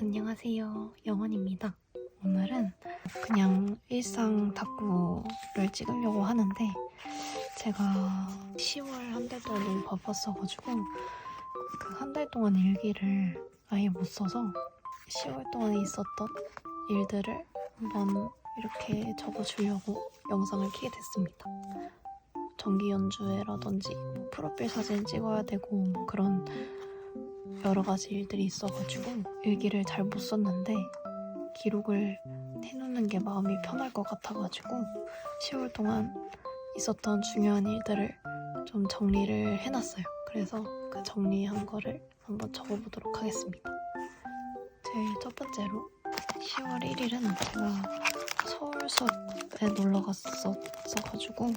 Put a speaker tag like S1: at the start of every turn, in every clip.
S1: 안녕하세요. 영원입니다. 오늘은 그냥 일상 다꾸를 찍으려고 하는데 제가 10월 한 달 동안 너무 바빴어가지고 그 한 달 동안 일기를 아예 못 써서 10월 동안에 있었던 일들을 한번 이렇게 적어주려고 영상을 켜게 됐습니다. 정기 연주회라든지 뭐 프로필 사진 찍어야 되고 뭐 그런 여러 가지 일들이 있어가지고 일기를 잘 못 썼는데 기록을 해놓는 게 마음이 편할 것 같아가지고 10월 동안 있었던 중요한 일들을 좀 정리를 해놨어요. 그래서 그 정리한 거를 한번 적어보도록 하겠습니다. 제일 첫 번째로 10월 1일은 제가 서울 수업에 놀러 갔었어가지고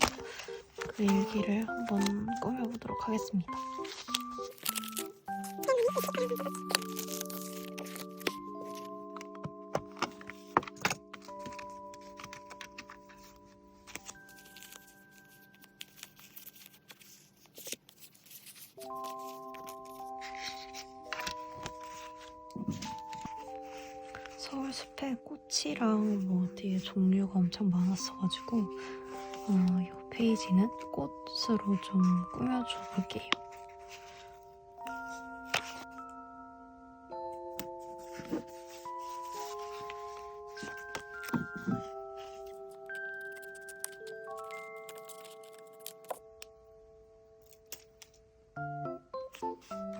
S1: 그 일기를 한번 꾸며보도록 하겠습니다. 서울 숲에 꽃이랑 뭐 뒤에 종류가 엄청 많았어가지고 어, 이 페이지는 꽃으로 좀 꾸며줘 볼게요. Thank you.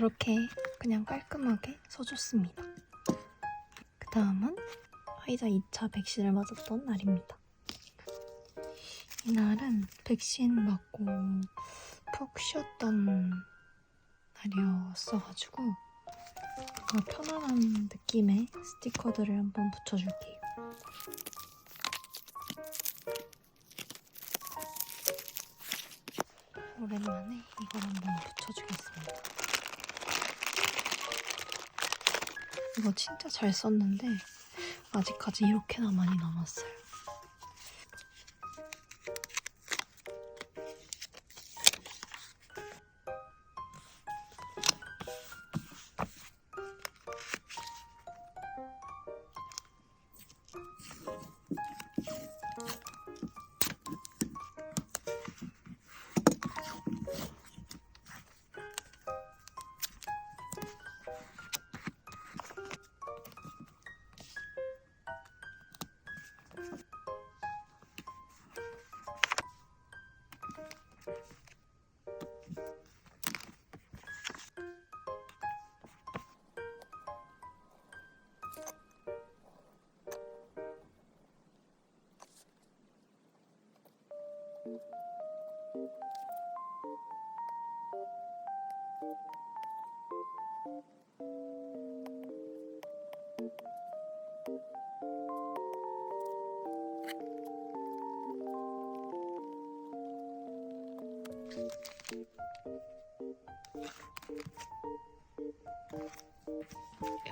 S1: 이렇게 그냥 깔끔하게 써줬습니다. 그 다음은 화이자 2차 백신을 맞았던 날입니다. 이날은 백신 맞고 푹 쉬었던 날이었어가지고 편안한 느낌의 스티커들을 한번 붙여줄게요. 오랜만에 이걸 한번 붙여주겠습니다. 이거 진짜 잘 썼는데 아직까지 이렇게나 많이 남았어요.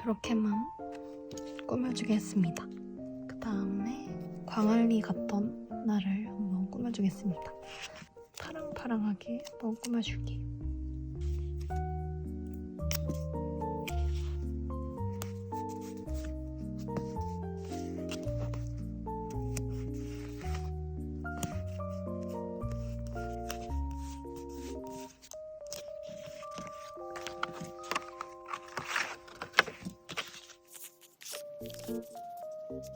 S1: 이렇게만 꾸며주겠습니다. 그 다음에 광안리 갔던 날을 한번 꾸며주겠습니다. 파랑파랑하게 한번 꾸며줄게요.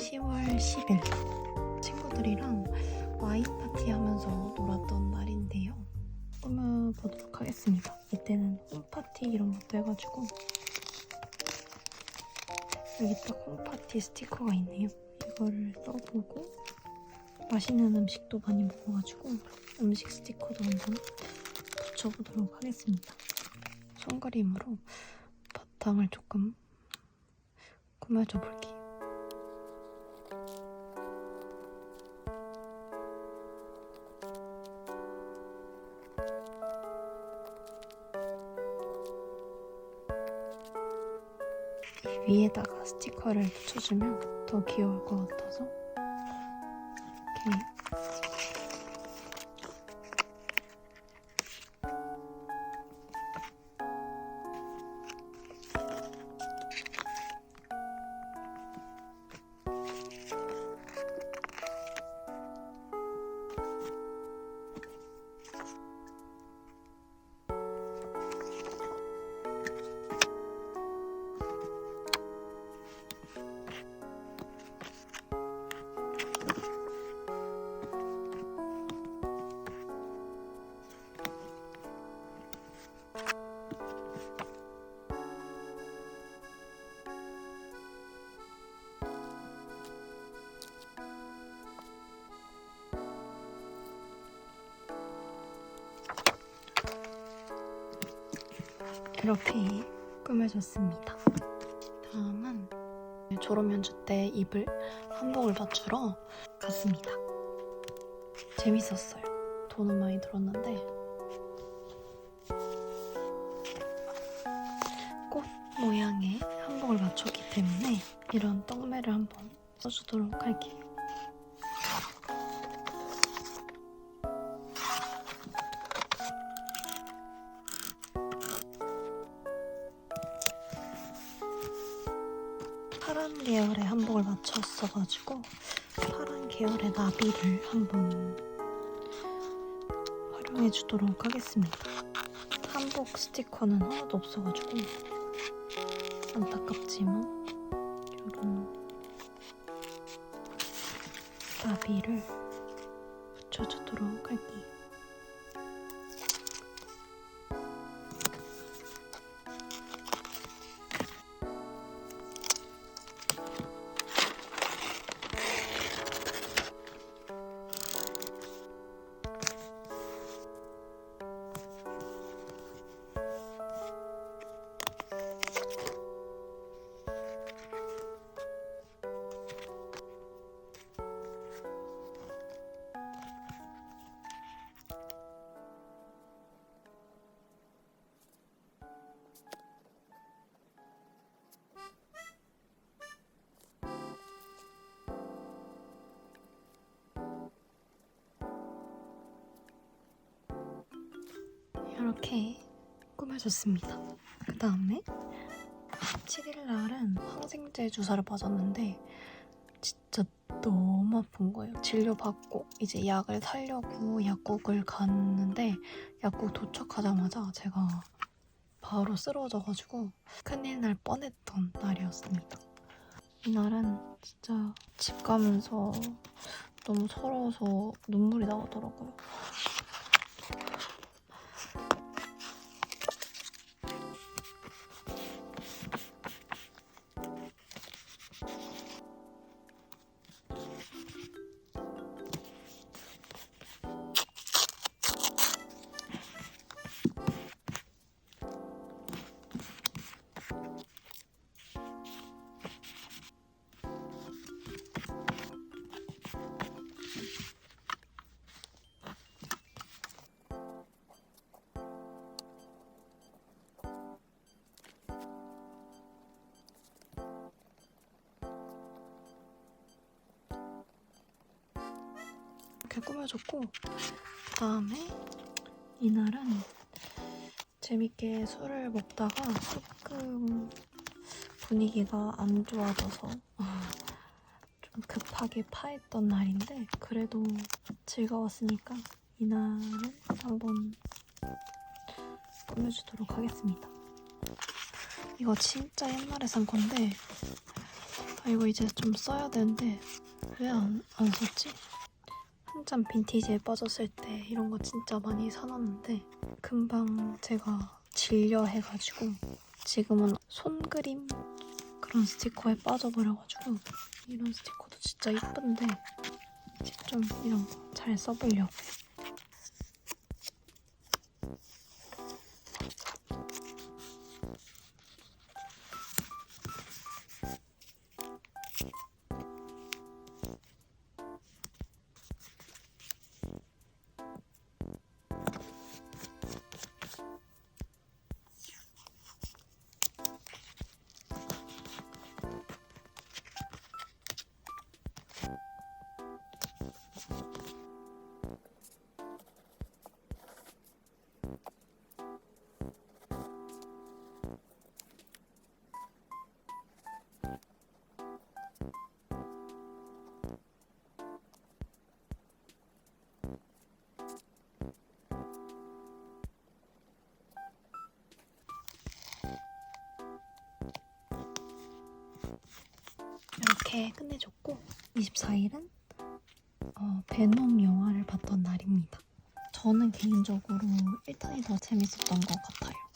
S1: 10월 10일 친구들이랑 와인 파티 하면서 놀았던 날인데요. 꾸며보도록 하겠습니다. 이때는 홈파티 이런 것도 해가지고 여기 딱 홈파티 스티커가 있네요. 이거를 써보고 맛있는 음식도 많이 먹어가지고 음식 스티커도 한번 붙여보도록 하겠습니다. 손그림으로 바탕을 조금 꾸며줘 볼게요. 스티커를 붙여주면 더 귀여울 것 같아서. 이렇게 이렇게 꾸며줬습니다. 다음은 졸업 연주 때 입을 한복을 맞추러 갔습니다. 재밌었어요. 돈은 많이 들었는데 꽃 모양의 한복을 맞췄기 때문에 이런 떡매를 한번 써주도록 할게요. 계열의 나비를 한번 활용해 주도록 하겠습니다. 한복 스티커는 하나도 없어가지고 안타깝지만 이런 나비를 붙여주도록 할게요. 이렇게 꾸며줬습니다. 그 다음에 17일 날은 항생제 주사를 맞았는데 진짜 너무 아픈 거예요. 진료받고 이제 약을 사려고 약국을 갔는데 약국 도착하자마자 제가 바로 쓰러져가지고 큰일 날 뻔했던 날이었습니다. 이날은 진짜 집 가면서 너무 서러워서 눈물이 나오더라고요. 이렇게 꾸며줬고 그 다음에 이날은 재밌게 술을 먹다가 조금 분위기가 안 좋아져서 좀 급하게 파했던 날인데 그래도 즐거웠으니까 이날은 한번 꾸며주도록 하겠습니다. 이거 진짜 옛날에 산 건데 아 이거 이제 좀 써야 되는데 왜 안 안 썼지? 한참 빈티지에 빠졌을 때 이런 거 진짜 많이 사놨는데 금방 제가 질려 해가지고 지금은 손그림 그런 스티커에 빠져버려가지고 이런 스티커도 진짜 이제 좀 이런 거 잘 써보려고 이렇게 끝내줬고 24일은 어, 베놈 영화를 봤던 날입니다. 저는 개인적으로 1탄이 더 재밌었던 것 같아요.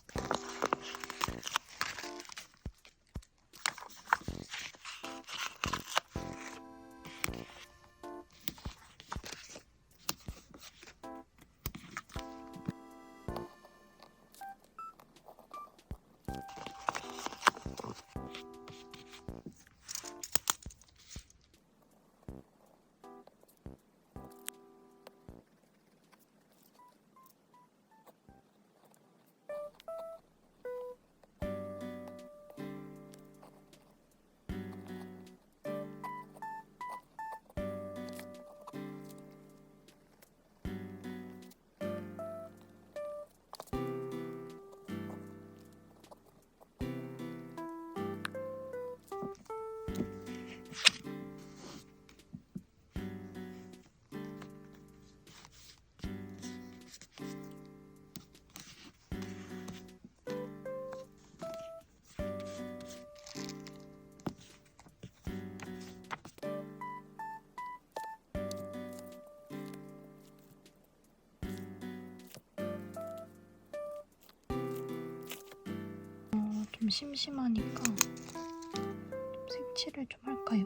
S1: 좀 심심하니까 좀 색칠을 좀 할까요?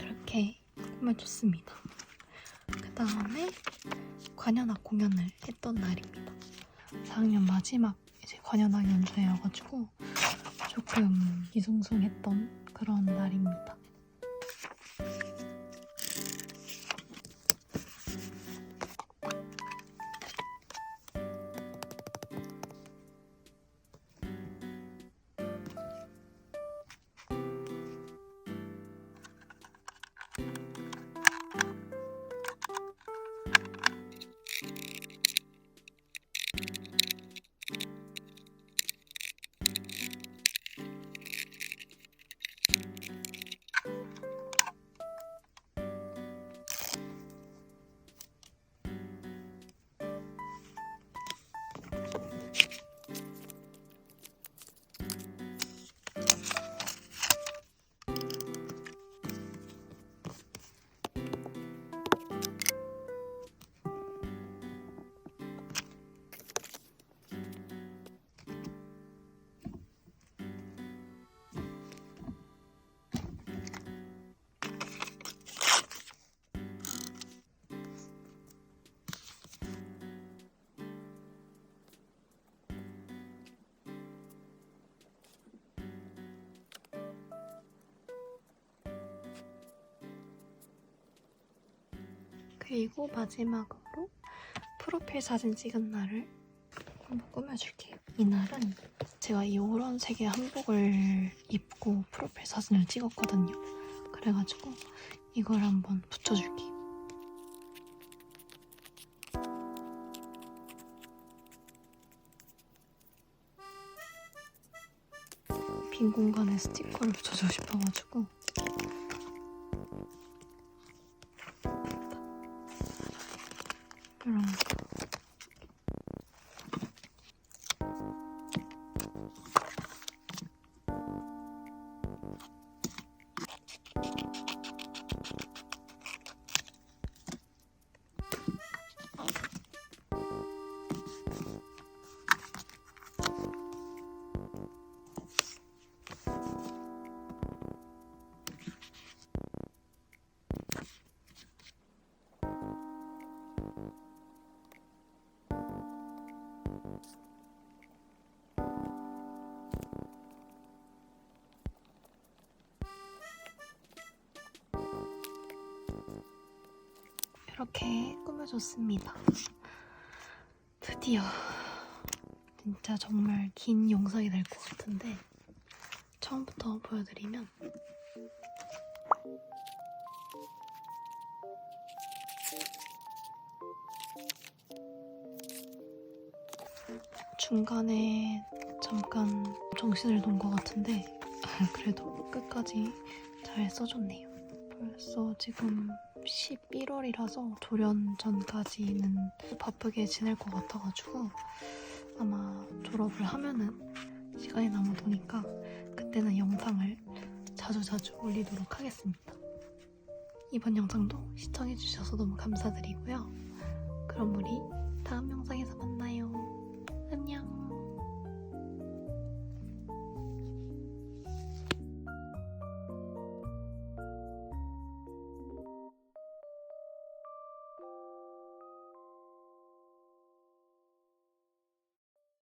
S1: 이렇게 꾸며줬습니다. 그 다음에 관현악 공연을 했던 날입니다. 4학년 마지막 이제 관현악 연주회여가지고 조금 기숭숭했던 그런 날입니다. 그리고 마지막으로 프로필 사진 찍은 날을 한번 꾸며줄게요. 이날은 제가 이런 색의 한복을 입고 프로필 사진을 찍었거든요. 그래가지고 이걸 한번 붙여줄게요. 빈 공간에 스티커를 붙여주고 싶어가지고 이 이렇게 꾸며줬습니다. 드디어 진짜 정말 긴 영상이 될 것 같은데 처음부터 보여드리면 중간에 잠깐 정신을 놓은 것 같은데 그래도 끝까지 잘 써줬네요. 벌써 지금 11월이라서 조련 전까지는 바쁘게 지낼 것 같아가지고 아마 졸업을 하면은 시간이 남아 도니까 그때는 영상을 자주자주 올리도록 하겠습니다. 이번 영상도 시청해주셔서 너무 감사드리고요. 그럼 우리